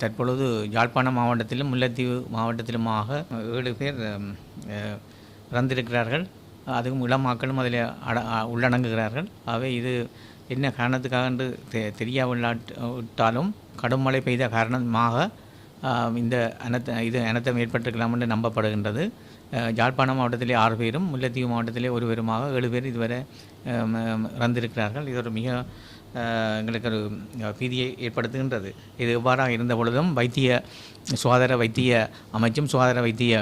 தற்பொழுது யாழ்ப்பாணம் மாவட்டத்திலும் முல்லைத்தீவு மாவட்டத்திலுமாக ஏழு பேர் இறந்திருக்கிறார்கள் அதுவும் இளமாக்களும் அதில் அட உள்ளடங்குகிறார்கள். ஆகவே இது என்ன காரணத்துக்காக என்று தெ தெரியாவிட்டாலும் கடும் மழை பெய்த காரணமாக இந்த அனத்த இது அனர்த்தம் ஏற்பட்டிருக்கலாம் என்று நம்பப்படுகின்றது. அஹ், யாழ்ப்பாணம் மாவட்டத்திலே ஆறு பேரும் முல்லைத்தீவு மாவட்டத்திலே ஒருவருமாக ஏழு பேர் இதுவரை இறந்திருக்கிறார்கள். இது ஒரு மிக எங்களுக்கு ஒரு பீதியை ஏற்படுத்துகின்றது. இது எவ்வாறாக இருந்த பொழுதும் வைத்திய சுகாதார வைத்திய அமைச்சும் சுகாதார வைத்திய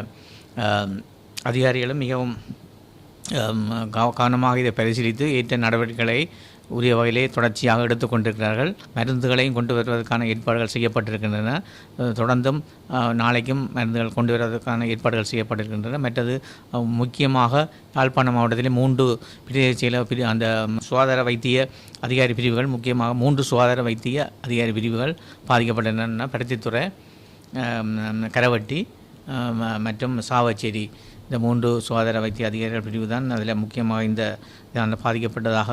அதிகாரிகளும் மிகவும் கவனமாக இதை பரிசீலித்து ஏற்ற நடவடிக்கைகளை உரிய வகையிலே தொடர்ச்சியாக எடுத்துக்கொண்டிருக்கிறார்கள் மருந்துகளையும் கொண்டு வருவதற்கான ஏற்பாடுகள் செய்யப்பட்டிருக்கின்றன. தொடர்ந்தும் நாளைக்கும் மருந்துகள் கொண்டு வருவதற்கான ஏற்பாடுகள் செய்யப்பட்டிருக்கின்றன. மற்றது முக்கியமாக யாழ்ப்பாணம் மாவட்டத்திலே மூன்று பிரதேசியில் பிரி அந்த சுகாதார வைத்திய அதிகாரி பிரிவுகள் முக்கியமாக மூன்று சுகாதார வைத்திய அதிகாரி பிரிவுகள் பாதிக்கப்பட்டன. பருத்தித்துறை கரவட்டி மற்றும் சாவச்சேரி இந்த மூன்று சுகாதார வைத்திய அதிகாரிகள் பிரிவு தான் அதில் முக்கியமாக இந்த இதான பாதிக்கப்பட்டதாக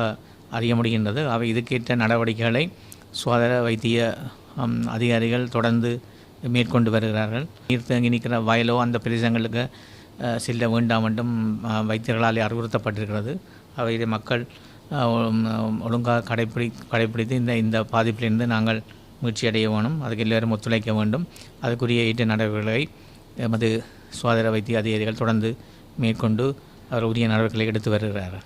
அறிய முடிகின்றது. அவை இதுக்கேற்ற நடவடிக்கைகளை சுகாதார வைத்திய அதிகாரிகள் தொடர்ந்து மேற்கொண்டு வருகிறார்கள். நீர் தேங்கி நிற்கிற வயலோ அந்த பிரதேசங்களுக்கு செல்ல வேண்டாம் என்றும் வைத்தியர்களால் அறிவுறுத்தப்பட்டிருக்கிறது. அவை இதை மக்கள் ஒழுங்காக கடைப்பிடி கடைப்பிடித்து இந்த இந்த பாதிப்பிலிருந்து நாங்கள் முயற்சி அடைய வேணும். அதுக்கு எல்லோரும் ஒத்துழைக்க வேண்டும். அதுக்குரிய ஈட்ட நடவடிக்கைகளை எமது சுகாதார வைத்திய அதிகாரிகள் தொடர்ந்து மேற்கொண்டு அவர் உரிய நடவடிக்கைகளை எடுத்து வருகிறார்கள்.